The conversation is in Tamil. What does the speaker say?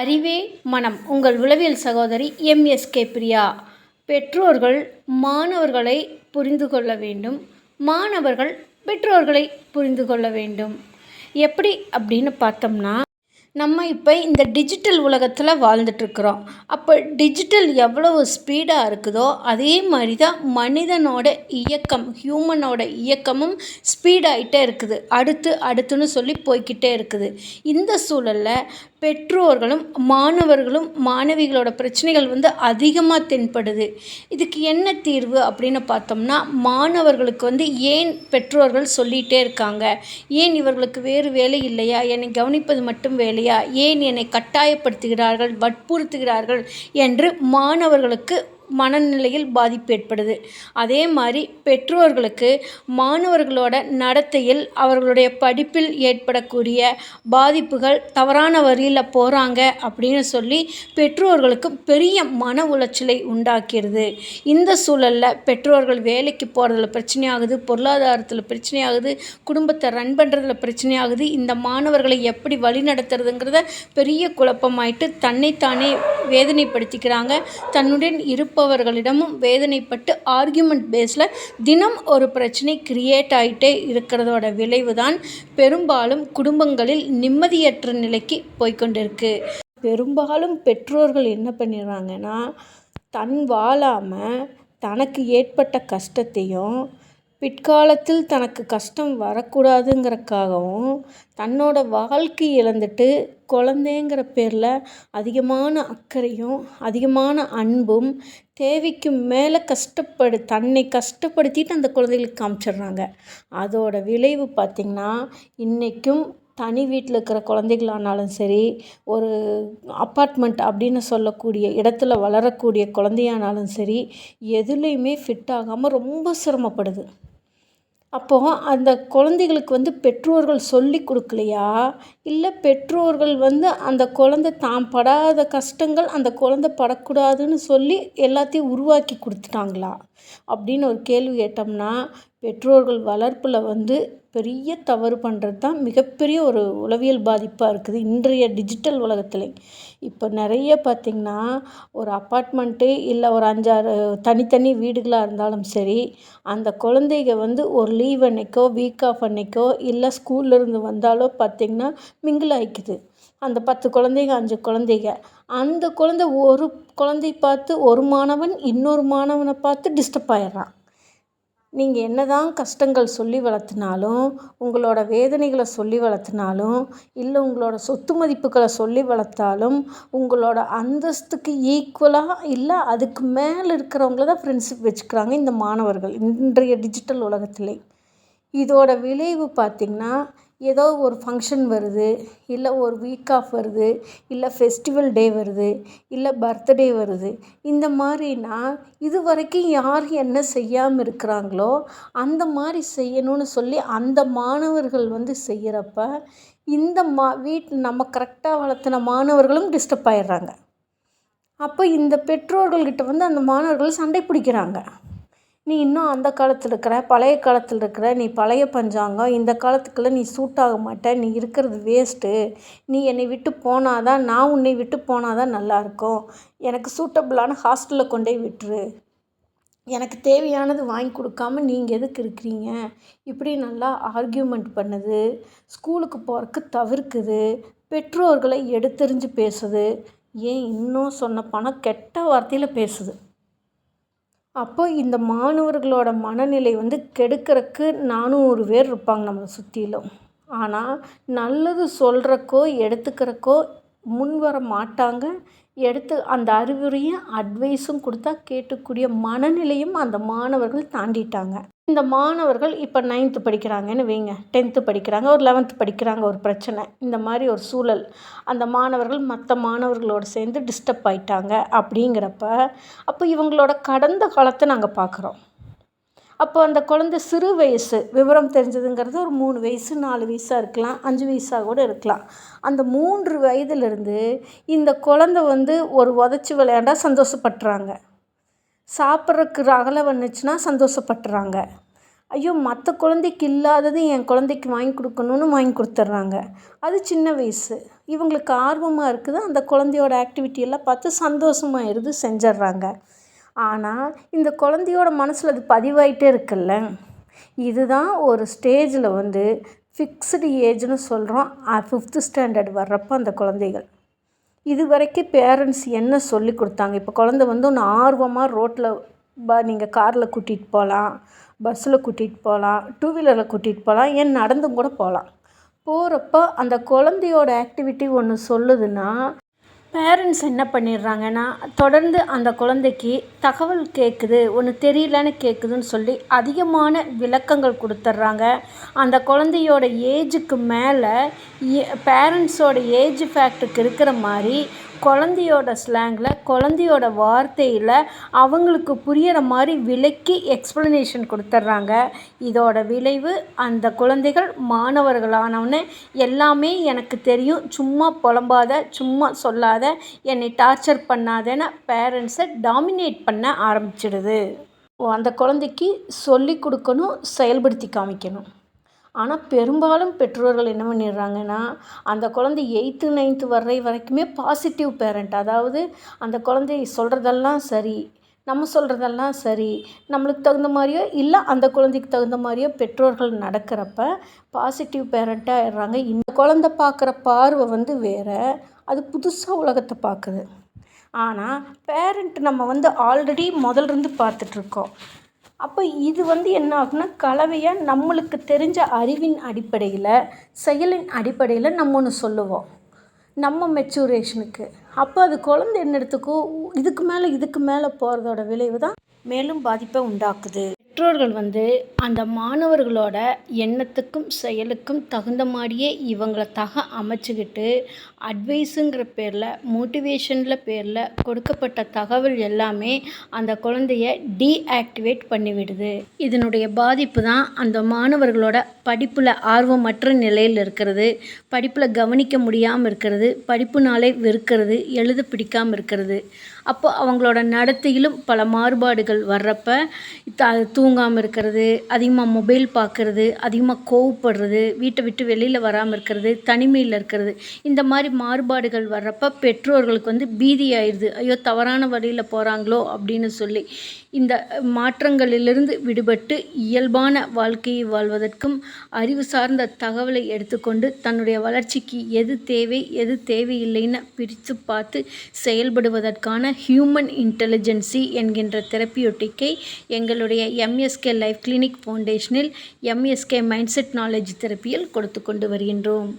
அறிவே மனம். உங்கள் உளவியல் சகோதரி எம்எஸ்கே பிரியா. பெற்றோர்கள் மாணவர்களை புரிந்து கொள்ள வேண்டும். மாணவர்கள் பெற்றோர்களை புரிந்து கொள்ள வேண்டும். எப்படி அப்படின்னு பார்த்தோம்னா நம்ம இப்போ இந்த டிஜிட்டல் உலகத்தில் வாழ்ந்துட்டுருக்குறோம். அப்போ டிஜிட்டல் எவ்வளவு ஸ்பீடாக இருக்குதோ அதே மாதிரி தான் மனிதனோட இயக்கம் ஹியூமனோட இயக்கமும் ஸ்பீடாகிட்டே இருக்குது. அடுத்து அடுத்துன்னு சொல்லி போய்கிட்டே இருக்குது. இந்த சூழலில் பெற்றோர்களும் மாணவர்களும் மாணவிகளோட பிரச்சனைகள் வந்து அதிகமாக தென்படுது. இதுக்கு என்ன தீர்வு அப்படின்னு பார்த்தோம்னா மாணவர்களுக்கு வந்து ஏன் பெற்றோர்கள் சொல்லிகிட்டே இருக்காங்க? ஏன் இவர்களுக்கு வேறு வேலை இல்லையா? என்னை கவனிப்பது மட்டும் வேலையா? ஏன் என்னை கட்டாயப்படுத்துகிறார்கள் வற்புறுத்துகிறார்கள் என்று மாணவர்களுக்கு மனநிலையில் பாதிப்பு ஏற்படுது. அதே மாதிரி பெற்றோர்களுக்கு மாணவர்களோட நடத்தையில் அவர்களுடைய படிப்பில் ஏற்படக்கூடிய பாதிப்புகள் தவறான வழியில் போகிறாங்க அப்படின்னு சொல்லி பெற்றோர்களுக்கு பெரிய மன உளைச்சலை உண்டாக்கிறது. இந்த சூழலில் பெற்றோர்கள் வேலைக்கு போகிறதுல பிரச்சனையாகுது பொருளாதாரத்தில் பிரச்சனையாகுது குடும்பத்தை ரன் பண்ணுறதுல பிரச்சனையாகுது இந்த மாணவர்களை எப்படி வழி நடத்துறதுங்கிறத பெரிய குழப்பமாயிட்டு தன்னைத்தானே வேதனைப்படுத்திக்கிறாங்க. தன்னுடன் இருப்பவர்களிடமும் வேதனைப்பட்டு ஆர்கியூமெண்ட் பேஸில் தினம் ஒரு பிரச்சனை கிரியேட் ஆகிட்டே இருக்கிறதோட விளைவு தான் பெரும்பாலும் குடும்பங்களில் நிம்மதியற்ற நிலைக்கு போய்க்கொண்டிருக்கு. பெரும்பாலும் பெற்றோர்கள் என்ன பண்ணிடுறாங்கன்னா தன் வாழாமல் தனக்கு ஏற்பட்ட கஷ்டத்தையும் பிற்காலத்தில் தனக்கு கஷ்டம் வரக்கூடாதுங்கிறக்காகவும் தன்னோட வாழ்க்கை இழந்துட்டு குழந்தைங்கிற பேரில் அதிகமான அக்கறையும் அதிகமான அன்பும் தேவைக்கு மேலே கஷ்டப்படு தன்னை கஷ்டப்படுத்திட்டு அந்த குழந்தைகளுக்கு காமிச்சிடுறாங்க. அதோட விளைவு பார்த்திங்கன்னா இன்றைக்கும் தனி வீட்டில் இருக்கிற குழந்தைகளானாலும் சரி ஒரு அப்பார்ட்மெண்ட் அப்படின்னு சொல்லக்கூடிய இடத்துல வளரக்கூடிய குழந்தையானாலும் சரி எதுலேயுமே ஃபிட் ஆகாமல் ரொம்ப சிரமப்படுது. அப்போது அந்த குழந்தைகளுக்கு வந்து பெற்றோர்கள் சொல்லி கொடுக்கலையா? இல்லை பெற்றோர்கள் வந்து அந்த குழந்த தான் படாத கஷ்டங்கள் அந்த குழந்த படக்கூடாதுன்னு சொல்லி எல்லாத்தையும் உருவாக்கி கொடுத்துட்டாங்களா? அப்படின்னு ஒரு கேள்வி கேட்டோம்னா பெற்றோர்கள் வளர்ப்பில் வந்து பெரிய தவறு பண்ணுறது தான் மிகப்பெரிய ஒரு உளவியல் பாதிப்பாக இருக்குது இன்றைய டிஜிட்டல் உலகத்தில். இப்போ நிறைய பார்த்திங்கன்னா ஒரு அப்பார்ட்மெண்ட்டு இல்லை ஒரு அஞ்சாறு தனித்தனி வீடுகளாக இருந்தாலும் சரி அந்த குழந்தைங்க வந்து ஒரு லீவ் அன்னைக்கோ வீக் ஆஃப் அன்னைக்கோ இல்லை ஸ்கூல்லேருந்து வந்தாலோ பார்த்திங்கன்னா மிங்கிள் ஆகிக்குது அந்த பத்து குழந்தைங்க அஞ்சு குழந்தைங்க அந்த குழந்தை ஒரு குழந்தை பார்த்து ஒரு மாணவன் இன்னொரு மாணவனை பார்த்து டிஸ்டர்ப் ஆயிடுறான். நீங்கள் என்ன தான் கஷ்டங்கள் சொல்லி வளர்த்துனாலும் உங்களோட வேதனைகளை சொல்லி வளர்த்துனாலும் இல்லை உங்களோட சொத்து மதிப்புகளை சொல்லி வளர்த்தாலும் உங்களோட அந்தஸ்துக்கு ஈக்குவலாக இல்லை அதுக்கு மேலே இருக்கிறவங்கள தான் ஃப்ரெண்ட்ஷிப் வச்சுக்கிறாங்க இந்த மாணவர்கள் இன்றைய டிஜிட்டல் உலகத்திலே. இதோட விளைவு பார்த்திங்கன்னா ஏதோ ஒரு ஃபங்க்ஷன் வருது இல்லை ஒரு வீக் ஆஃப் வருது இல்லை ஃபெஸ்டிவல் டே வருது இல்லை பர்த்டே வருது. இந்த மாதிரினா இது வரைக்கும் யார் என்ன செய்யாமல் இருக்கிறாங்களோ அந்த மாதிரி செய்யணும்னு சொல்லி அந்த மாணவர்கள் வந்து செய்கிறப்ப இந்த மா வீட் நம்ம கரெக்டாக வளர்த்துன மாணவர்களும் டிஸ்டர்ப் ஆயிடுறாங்க. அப்போ இந்த பெற்றோர்கள்கிட்ட வந்து அந்த மாணவர்கள் சண்டை பிடிக்கிறாங்க. நீ இன்னும் அந்த காலத்தில் இருக்கிற பழைய காலத்தில் இருக்கிற நீ பழைய பஞ்சாங்கம் இந்த காலத்துக்கெல்லாம் நீ சூட் ஆக மாட்ட நீ இருக்கிறது வேஸ்ட்டு நீ என்னை விட்டு போனால் தான் நான் உன்னை விட்டு போனால் தான் நல்லாயிருக்கும் எனக்கு சூட்டபிளான ஹாஸ்டலில் கொண்டு போய் விட்டுரு. எனக்கு தேவையானது வாங்கி கொடுக்காம நீங்கள் எதுக்கு இருக்கிறீங்க? இப்படி நல்லா ஆர்கியூமெண்ட் பண்ணுது. ஸ்கூலுக்கு போகிறக்கு தவிர்க்குது. பெற்றோர்களை எடுத்தெறிஞ்சு பேசுது. ஏன் இன்னும் சொன்ன பணம் கெட்ட வார்த்தையில் பேசுது. அப்போ இந்த மாணவர்களோட மனநிலை வந்து கெடுக்கிறக்கு நானூறு பேர் இருப்பாங்க நம்மளை சுற்றிலும் ஆனால் நல்லது சொல்கிறக்கோ எடுத்துக்கிறக்கோ முன் வர மாட்டாங்க எடுத்து அந்த அறிவுரையும் அட்வைஸும் கொடுத்தா கேட்கக்கூடிய மனநிலையும் அந்த மாணவர்கள் தாண்டிட்டாங்க. இந்த மாணவர்கள் இப்போ நைன்த்து படிக்கிறாங்கன்னு வைங்க. டென்த்து படிக்கிறாங்க ஒரு லெவன்த்து படிக்கிறாங்க ஒரு பிரச்சனை. இந்த மாதிரி ஒரு சூழல். அந்த மாணவர்கள் மற்ற மாணவர்களோடு சேர்ந்து டிஸ்டர்ப் ஆயிட்டாங்க அப்படிங்கிறப்ப அப்போ இவங்களோட கடந்த காலத்தை நாங்கள் பார்க்குறோம் அப்போ அந்த குழந்த சிறு வயசு விவரம் தெரிஞ்சதுங்கிறது ஒரு மூணு வயசு நாலு வயசாக இருக்கலாம் அஞ்சு வயசாக கூட இருக்கலாம். அந்த மூன்று வயதுலேருந்து இந்த குழந்த வந்து ஒரு உதச்சி விளையாண்டா சந்தோஷப்படுறாங்க. சாப்பிட்றதுக்கு அகல வந்துச்சுன்னா சந்தோஷப்படுறாங்க. ஐயோ மற்ற குழந்தைக்கு இல்லாதது என் குழந்தைக்கு வாங்கி கொடுக்கணுன்னு வாங்கி கொடுத்துட்றாங்க. அது சின்ன வயசு. இவங்களுக்கு ஆர்வமாக இருக்குது அந்த குழந்தையோட ஆக்டிவிட்டியெல்லாம் பார்த்து சந்தோஷமாயிருது செஞ்சிட்றாங்க. ஆனால் இந்த குழந்தையோட மனசில் அது பதிவாயிட்டே இருக்குல்ல? இதுதான் ஒரு ஸ்டேஜில் வந்து ஃபிக்ஸ்டு ஏஜ்னு சொல்கிறோம் ஃபிஃப்த்து ஸ்டாண்டர்ட் வர்றப்போ அந்த குழந்தைகள். இது வரைக்கும் பேரண்ட்ஸ் என்ன சொல்லி கொடுத்தாங்க? இப்போ குழந்த வந்து ஒன்று ஆர்வமாக ரோட்டில் பா நீங்கள் காரில் கூட்டிகிட்டு போகலாம் பஸ்ஸில் கூட்டிகிட்டு போகலாம் டூ வீலரில் கூட்டிகிட்டு போகலாம் ஏன் நடந்தும் கூட போகலாம் போகிறப்ப அந்த குழந்தையோட ஆக்டிவிட்டி ஒன்று சொல்லுதுன்னா பேரண்ட்ஸ் என்ன பண்ணிடுறாங்கன்னா தொடர்ந்து அந்த குழந்தைக்கு தகவல் கேட்குது ஒன்று தெரியலன்னு கேட்குதுன்னு சொல்லி அதிகமான விளக்கங்கள் கொடுத்துட்றாங்க. அந்த குழந்தையோட ஏஜுக்கு மேலே பேரண்ட்ஸோட ஏஜ் ஃபேக்ட்டுக்கு இருக்கிற மாதிரி குழந்தையோட ஸ்லாங்கில் குழந்தையோட வார்த்தையில் அவங்களுக்கு புரிகிற மாதிரி விளக்கி எக்ஸ்ப்ளனேஷன் கொடுத்துட்றாங்க இதோட விளைவு அந்த குழந்தைகள் மாணவர்களானவொன்னே எல்லாமே எனக்கு தெரியும். சும்மா புலம்பாத சும்மா சொல்லாத என்னை டார்ச்சர் பண்ணாதேன்னு பேரண்ட்ஸை டாமினேட் பண்ண ஆரம்பிச்சிடுது. அந்த குழந்தைக்கு சொல்லி கொடுக்கணும் செயல்படுத்தி காமிக்கணும். ஆனால் பெரும்பாலும் பெற்றோர்கள் என்ன பண்ணிடுறாங்கன்னா அந்த குழந்தை எயித்து நைன்த்து வரை வரைக்குமே பாசிட்டிவ் பேரண்ட் அதாவது அந்த குழந்தை சொல்கிறதெல்லாம் சரி நம்ம சொல்கிறதெல்லாம் சரி நம்மளுக்கு தகுந்த மாதிரியோ இல்லை அந்த குழந்தைக்கு தகுந்த மாதிரியோ பெற்றோர்கள் நடக்கிறப்ப பாசிட்டிவ் பேரண்ட்டாக ஆயிடுறாங்க. இந்த குழந்த பார்க்குற பார்வை வந்து வேறு அது புதுசாக உலகத்தை பார்க்குது. ஆனால் பேரண்ட் நம்ம வந்து ஆல்ரெடி முதல்ல பார்த்துட்ருக்கோம் அப்போ இது வந்து என்ன ஆகும்னா கலவையாக நம்மளுக்கு தெரிஞ்ச அறிவின் அடிப்படையில் செயலின் அடிப்படையில் நம்ம ஒன்று சொல்லுவோம். நம்ம மெச்சூரேஷனுக்கு அப்போ அது குழந்தை என்ன எடுத்துக்கோ இதுக்கு மேலே இதுக்கு மேலே போகிறதோட விளைவு தான் மேலும் பாதிப்பை உண்டாக்குது. பெற்றோர்கள் வந்து அந்த மாணவர்களோட எண்ணத்துக்கும் செயலுக்கும் தகுந்த மாதிரியே இவங்களை தக அமைச்சுக்கிட்டு அட்வைஸுங்கிற பேரில் மோட்டிவேஷனில் பேரில் கொடுக்கப்பட்ட தகவல் எல்லாமே அந்த குழந்தைய டீஆக்டிவேட் பண்ணிவிடுது இதனுடைய பாதிப்பு தான் அந்த மாணவர்களோட படிப்பில் ஆர்வமற்ற நிலையில் இருக்கிறது படிப்பில் கவனிக்க முடியாமல் இருக்கிறது படிப்புனாலே வெறுக்கிறது எழுத பிடிக்காமல் இருக்கிறது. அப்போ அவங்களோட நடத்தையிலும் பல மாறுபாடுகள் வர்றப்ப த தூங்காமல் இருக்கிறது அதிகமாக மொபைல் பார்க்குறது அதிகமாக கோவப்படுறது வீட்டை விட்டு வெளியில் வராமல் இருக்கிறது தனிமையில் இருக்கிறது இந்த மாதிரி மாறுபாடுகள் வர்றப்ப பெற்றோர்களுக்கு வந்து பீதி ஆயிடுது ஐயோ தவறான வழியில் போகிறாங்களோ அப்படின்னு சொல்லி இந்த மாற்றங்களிலிருந்து விடுபட்டு இயல்பான வாழ்க்கையை வாழ்வதற்கும் அறிவு சார்ந்த தகவலை எடுத்துக்கொண்டு தன்னுடைய வளர்ச்சிக்கு எது தேவை எது தேவையில்லைன்னு பிரித்து பார்த்து செயல்படுவதற்கான ஹியூமன் இன்டெலிஜென்சி என்கின்ற தெரப்பியொட்டிக்கை எங்களுடைய எம்எஸ்கே லைஃப் கிளினிக் ஃபவுண்டேஷனில் எம்எஸ்கே மைண்ட் செட் நாலேஜ் தெரப்பியில் கொடுத்து கொண்டு வருகின்றோம்.